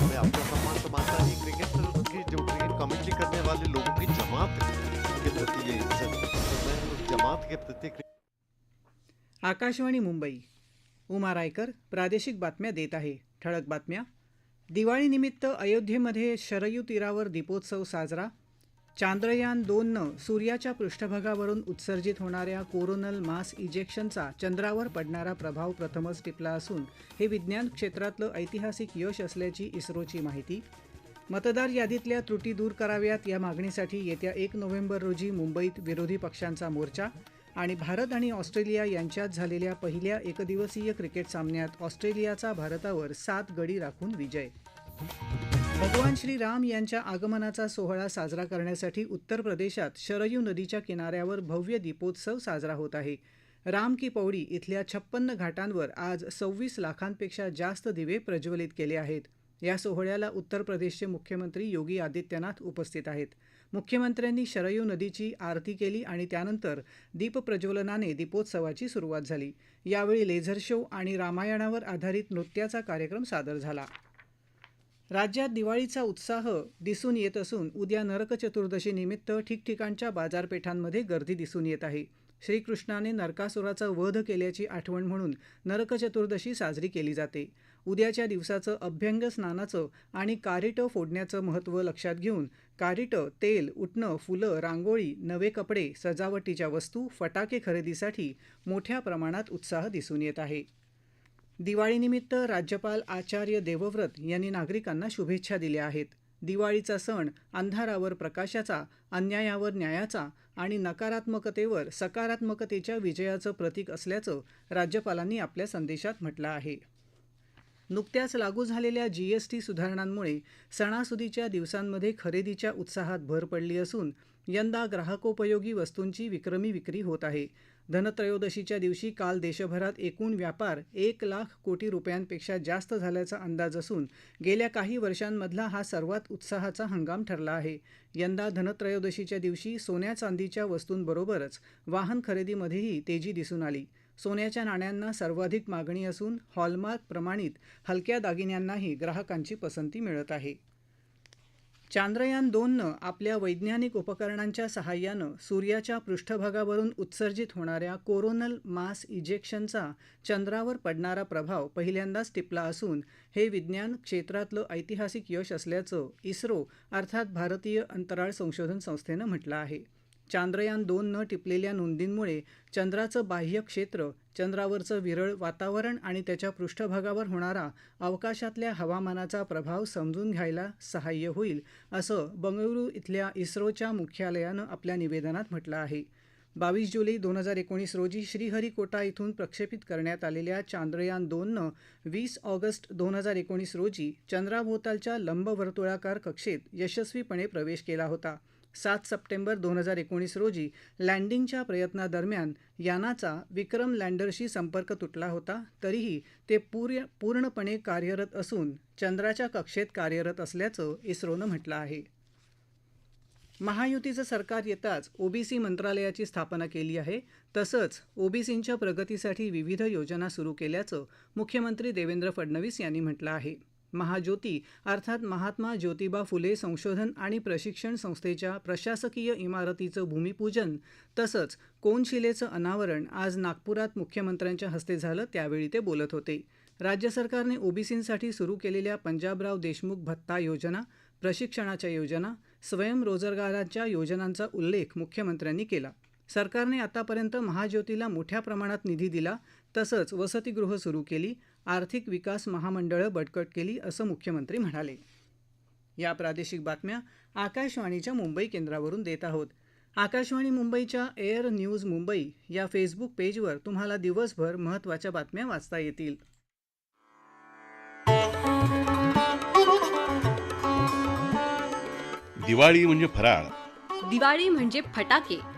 मैं आपका सम्मान तो मानता नहीं क्रिकेट की जो क्रिकेट कमेंट्री करने वाले लोगों की जमात के प्रति ये इज्जत तो मैं उस जमात के प्रति आकाशवाणी मुंबई उमा रायकर प्रादेशिक बातम्या देत आहे ठळक बातम्या. दिवाळीनिमित्त अयोध्येमध्ये शरयू तीरावर दीपोत्सव साजरा. चांद्रयान दोननं सूर्याच्या पृष्ठभागावरून उत्सर्जित होणाऱ्या कोरोनल मास इजेक्शनचा चंद्रावर पडणारा प्रभाव प्रथमच टिपला असून हे विज्ञान क्षेत्रातलं ऐतिहासिक यश असल्याची इस्रोची माहिती. मतदार यादीतल्या त्रुटी दूर कराव्यात या मागणीसाठी येत्या एक नोव्हेंबर रोजी मुंबईत विरोधी पक्षांचा मोर्चा आणि भारत आणि ऑस्ट्रेलिया यांच्यात झालेल्या पहिल्या एकदिवसीय क्रिकेट सामन्यात ऑस्ट्रेलियाचा भारतावर सात गडी राखून विजय. भगवान श्रीराम यांच्या आगमनाचा सोहळा साजरा करण्यासाठी उत्तर प्रदेशात शरयू नदीच्या किनाऱ्यावर भव्य दीपोत्सव साजरा होत आहे. राम की पौडी इथल्या छप्पन्न घाटांवर आज सव्वीस लाखांपेक्षा जास्त दिवे प्रज्वलित केले आहेत. या सोहळ्याला उत्तर प्रदेशचे मुख्यमंत्री योगी आदित्यनाथ उपस्थित आहेत. मुख्यमंत्र्यांनी शरयू नदीची आरती केली आणि त्यानंतर दीपप्रज्वलनाने दीपोत्सवाची सुरुवात झाली. यावेळी लेझर शो आणि रामायणावर आधारित नृत्याचा कार्यक्रम सादर झाला. राज्यात दिवाळीचा उत्साह दिसून येत असून उद्या नरक चतुर्दशीनिमित्त ठिकठिकाणच्या बाजारपेठांमध्ये गर्दी दिसून येत आहे. श्रीकृष्णाने नरकासुराचा वध केल्याची आठवण म्हणून नरक चतुर्दशी साजरी केली जाते. उद्याच्या दिवसाचं अभ्यंग स्नानाचं आणि कारिटं फोडण्याचं महत्त्व लक्षात घेऊन कारिटं तेल उटणं फुलं रांगोळी नवे कपडे सजावटीच्या वस्तू फटाके खरेदीसाठी मोठ्या प्रमाणात उत्साह दिसून येत आहे. दिवाळीनिमित्त राज्यपाल आचार्य देवव्रत यांनी नागरिकांना शुभेच्छा दिल्या आहेत. दिवाळीचा सण अंधारावर प्रकाशाचा अन्यायावर न्यायाचा आणि नकारात्मकतेवर सकारात्मकतेच्या विजयाचं प्रतीक असल्याचं राज्यपालांनी आपल्या संदेशात म्हटलं आहे. नुकत्याच लागू झालेल्या जीएसटी सुधारणांमुळे सणासुदीच्या दिवसांमध्ये खरेदीच्या उत्साहात भर पडली असून यंदा ग्राहकोपयोगी वस्तूंची विक्रमी विक्री होत आहे. धनत्रयोदशीच्या दिवशी काल देशभरात एकूण व्यापार एक लाख कोटी रुपयांपेक्षा जास्त झाल्याचा अंदाज असून गेल्या काही वर्षांमधला हा सर्वात उत्साहाचा हंगाम ठरला आहे. यंदा धनत्रयोदशीच्या दिवशी सोन्या चांदीच्या वस्तूंबरोबरच वाहन खरेदीमध्येही तेजी दिसून आली. सोन्याच्या नाण्यांना सर्वाधिक मागणी असून हॉलमार्क प्रमाणित हलक्या दागिन्यांनाही ग्राहकांची पसंती मिळत आहे. चांद्रयान दोननं आपल्या वैज्ञानिक उपकरणांच्या सहाय्यानं सूर्याच्या पृष्ठभागावरून उत्सर्जित होणाऱ्या कोरोनल मास इजेक्शनचा चंद्रावर पडणारा प्रभाव पहिल्यांदाच टिपला असून हे विज्ञान क्षेत्रातलं ऐतिहासिक यश असल्याचं इस्रो अर्थात भारतीय अंतराळ संशोधन संस्थेनं म्हटलं आहे. चांद्रयान दोननं टिपलेल्या नोंदींमुळे चंद्राचं बाह्य क्षेत्र चंद्रावरचं विरळ वातावरण आणि त्याच्या पृष्ठभागावर होणारा अवकाशातल्या हवामानाचा प्रभाव समजून घ्यायला सहाय्य होईल असं बंगळुरू इथल्या इस्रोच्या मुख्यालयानं आपल्या निवेदनात म्हटलं आहे. बावीस जुलै दोन हजार एकोणीस रोजी श्रीहरिकोटा इथून प्रक्षेपित करण्यात आलेल्या चांद्रयान दोननं वीस ऑगस्ट दोन हजार एकोणीस रोजी चंद्राभोवतालच्या लंबवर्तुळाकार कक्षेत यशस्वीपणे प्रवेश केला होता. सात सप्टेंबर दोन हजार एकोणीस रोजी लँडिंगच्या प्रयत्नादरम्यान यानाचा विक्रम लँडरशी संपर्क तुटला होता तरीही ते पूर्य पूर्णपणे कार्यरत असून चंद्राच्या कक्षेत कार्यरत असल्याचं इस्रोनं म्हटलं आहे. महायुतीचं सरकार येताच ओबीसी मंत्रालयाची स्थापना केली आहे. तसंच ओबीसींच्या प्रगतीसाठी विविध योजना सुरू केल्याचं मुख्यमंत्री देवेंद्र फडणवीस यांनी म्हटलं आहे. महाज्योती अर्थात महात्मा ज्योतिबा फुले संशोधन आणि प्रशिक्षण संस्थेच्या प्रशासकीय इमारतीचं भूमिपूजन तसंच कोनशिलेचं अनावरण आज नागपुरात मुख्यमंत्र्यांच्या हस्ते झालं त्यावेळी ते बोलत होते. राज्य सरकारने ओबीसींसाठी सुरू केलेल्या पंजाबराव देशमुख भत्ता योजना प्रशिक्षणाच्या योजना स्वयंरोजगाराच्या योजनांचा उल्लेख मुख्यमंत्र्यांनी केला. सरकारने आतापर्यंत महाज्योतीला मोठ्या प्रमाणात निधी दिला तसंच वसतिगृह सुरू केली आर्थिक विकास महामंडळं बळकट केली असं मुख्यमंत्री म्हणाले. या प्रादेशिक बातम्या आकाशवाणीच्या मुंबई केंद्रावरून देत आहोत. आकाशवाणी मुंबईच्या एअर न्यूज मुंबई या फेसबुक पेजवर तुम्हाला दिवसभर महत्त्वाच्या बातम्या वाचता येतील. दिवाळी म्हणजे फराळ. दिवाळी म्हणजे फटाके.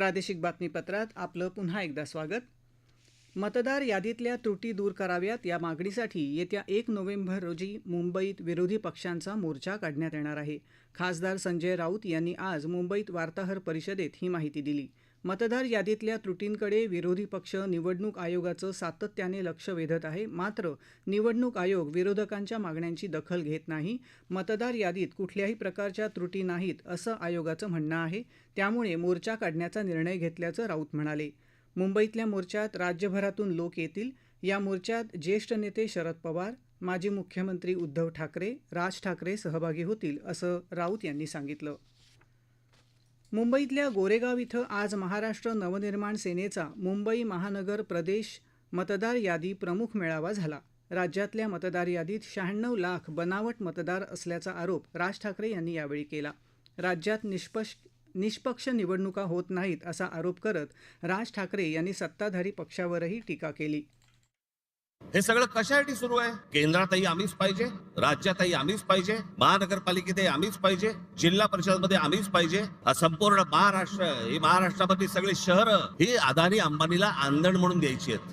प्रादेशिक बातमीपत्रात आपलं पुन्हा एकदा स्वागत. मतदार यादीतल्या त्रुटी दूर कराव्यात या मागणीसाठी येत्या एक नोव्हेंबर रोजी मुंबईत विरोधी पक्षांचा मोर्चा काढण्यात येणार आहे. खासदार संजय राऊत यांनी आज मुंबईत वार्ताहर परिषदेत ही माहिती दिली. मतदार यादीतल्या त्रुटींकडे विरोधी पक्ष निवडणूक आयोगाचं सातत्याने लक्ष वेधत आहे. मात्र निवडणूक आयोग विरोधकांच्या मागण्यांची दखल घेत नाही. मतदार यादीत कुठल्याही प्रकारच्या त्रुटी नाहीत असं आयोगाचं म्हणणं आहे. त्यामुळे मोर्चा काढण्याचा निर्णय घेतल्याचं राऊत म्हणाले. मुंबईतल्या मोर्चात राज्यभरातून लोक येतील. या मोर्चात ज्येष्ठ नेते शरद पवार माजी मुख्यमंत्री उद्धव ठाकरे राज ठाकरे सहभागी होतील असं राऊत यांनी सांगितलं. मुंबईतल्या गोरेगाव इथं आज महाराष्ट्र नवनिर्माण सेनेचा मुंबई महानगर प्रदेश मतदार यादी प्रमुख मेळावा झाला. राज्यातल्या मतदार यादीत शहाण्णव लाख बनावट मतदार असल्याचा आरोप राज ठाकरे यांनी यावेळी केला. राज्यात निष्पक्ष निष्पक्ष निवडणुका होत नाहीत असा आरोप करत राज ठाकरे यांनी सत्ताधारी पक्षावरही टीका केली. हे सगळं कशासाठी सुरू आहे? केंद्रातही आम्हीच पाहिजे राज्यातही आम्हीच पाहिजे महानगरपालिकेतही आम्हीच पाहिजे जिल्हा परिषदमध्ये आम्हीच पाहिजे. हा संपूर्ण महाराष्ट्र ही महाराष्ट्रामधली सगळी शहर ही अदानी अंबानीला आंदण म्हणून द्यायची आहेत.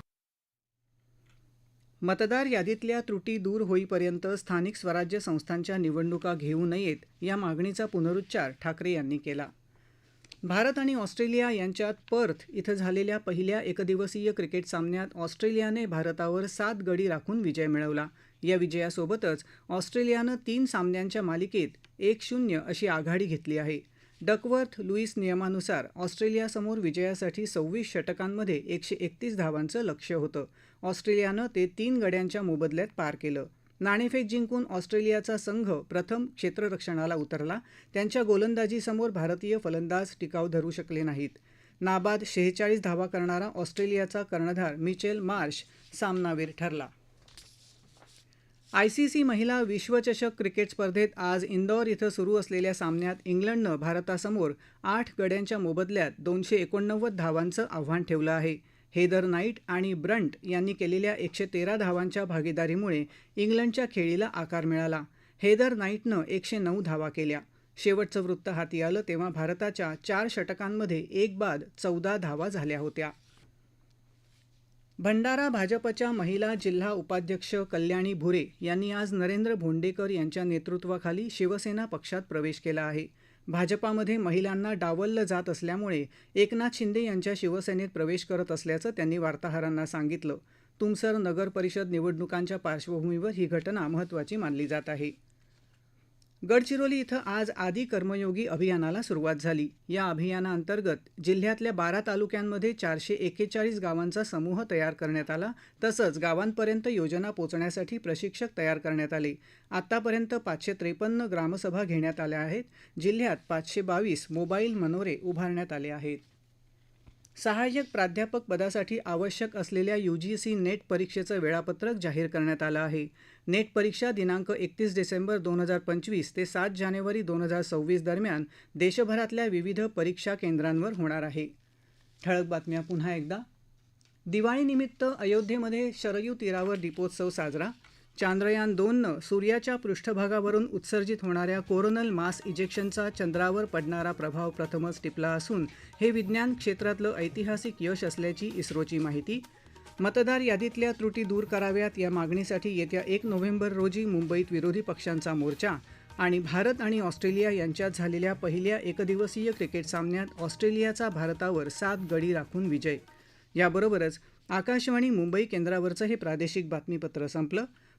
मतदार यादीतल्या त्रुटी दूर होईपर्यंत स्थानिक स्वराज्य संस्थांच्या निवडणुका घेऊ नयेत या मागणीचा पुनरुच्चार ठाकरे यांनी केला. भारत आणि ऑस्ट्रेलिया यांच्यात पर्थ इथं झालेल्या पहिल्या एकदिवसीय क्रिकेट सामन्यात ऑस्ट्रेलियाने भारतावर सात गडी राखून विजय मिळवला. या विजयासोबतच ऑस्ट्रेलियानं तीन सामन्यांच्या मालिकेत एक शून्य अशी आघाडी घेतली आहे. डकवर्थ लुईस नियमानुसार ऑस्ट्रेलियासमोर विजयासाठी सव्वीस षटकांमध्ये एकशे एकतीस धावांचं लक्ष होतं. ऑस्ट्रेलियानं ते तीन गड्यांच्या मोबदल्यात पार केलं. नाणेफेक जिंकून ऑस्ट्रेलियाचा संघ प्रथम क्षेत्ररक्षणाला उतरला. त्यांच्या गोलंदाजीसमोर भारतीय फलंदाज टिकाव धरू शकले नाहीत. नाबाद शेहेचाळीस धावा करणारा ऑस्ट्रेलियाचा कर्णधार मिचेल मार्श सामनावीर ठरला. आयसीसी महिला विश्वचषक क्रिकेट स्पर्धेत आज इंदौर इथं सुरू असलेल्या सामन्यात इंग्लंडनं भारतासमोर आठ गड्यांच्या मोबदल्यात दोनशे एकोणनव्वद धावांचं आव्हान ठेवलं आहे. हेदर नाईट आणि ब्रंट यांनी केलेल्या एकशे तेरा धावांच्या भागीदारीमुळे इंग्लंडच्या खेळीला आकार मिळाला. हेदर नाईटनं एकशे नऊ धावा केल्या. शेवटचं वृत्त हाती आलं तेव्हा भारताच्या चार षटकांमध्ये एक बाद चौदा धावा झाल्या होत्या. भंडारा भाजपच्या महिला जिल्हा उपाध्यक्ष कल्याणी भुरे यांनी आज नरेंद्र भोंडेकर यांच्या नेतृत्वाखाली शिवसेना पक्षात प्रवेश केला आहे. भाजपामध्ये महिलांना डावललं जात असल्यामुळे एकनाथ शिंदे यांच्या शिवसेनेत प्रवेश करत असल्याचं त्यांनी वार्ताहरांना सांगितलं. तुमसर नगर परिषद निवडणुकांच्या पार्श्वभूमीवर ही घटना महत्त्वाची मानली जात आहे. गडचिरोली इथं आज आदी कर्मयोगी अभियानाला सुरुवात झाली. या अभियानाअंतर्गत जिल्ह्यातल्या बारा तालुक्यांमध्ये चारशे एकेचाळीस गावांचा समूह तयार करण्यात आला. तसंच गावांपर्यंत योजना पोचण्यासाठी प्रशिक्षक तयार करण्यात आले. आतापर्यंत पाचशे त्रेपन्न ग्रामसभा घेण्यात आल्या आहेत. जिल्ह्यात पाचशे बावीस मोबाईल मनोरे उभारण्यात आले आहेत. सहाय्यक प्राध्यापक पदासाठी आवश्यक असलेल्या यूजीसी नेट परीक्षेचं वेळापत्रक जाहीर करण्यात आलं आहे. नेट परीक्षा दिनांक एकतीस डिसेंबर दोन हजार पंचवीस ते सात जानेवारी दोन हजार सव्वीस दरम्यान देशभरातल्या विविध परीक्षा केंद्रांवर होणार आहे. ठळक बातम्या पुन्हा एकदा. दिवाळीनिमित्त अयोध्येमध्ये शरयू तीरावर दीपोत्सव साजरा चांद्रयान दोननं सूर्याच्या पृष्ठभागावरून उत्सर्जित होणाऱ्या कोरोनल मास इजेक्शनचा चंद्रावर पडणारा प्रभाव प्रथमच टिपला असून हे विज्ञान क्षेत्रातलं ऐतिहासिक यश असल्याची इस्रोची माहिती. मतदार यादीतल्या त्रुटी दूर कराव्यात या मागणीसाठी येत्या एक नोव्हेंबर रोजी मुंबईत विरोधी पक्षांचा मोर्चा आणि भारत आणि ऑस्ट्रेलिया यांच्यात झालेल्या पहिल्या एकदिवसीय क्रिकेट सामन्यात ऑस्ट्रेलियाचा भारतावर सात गडी राखून विजय. याबरोबरच आकाशवाणी मुंबई केंद्रावरचं हे प्रादेशिक बातमीपत्र संपलं.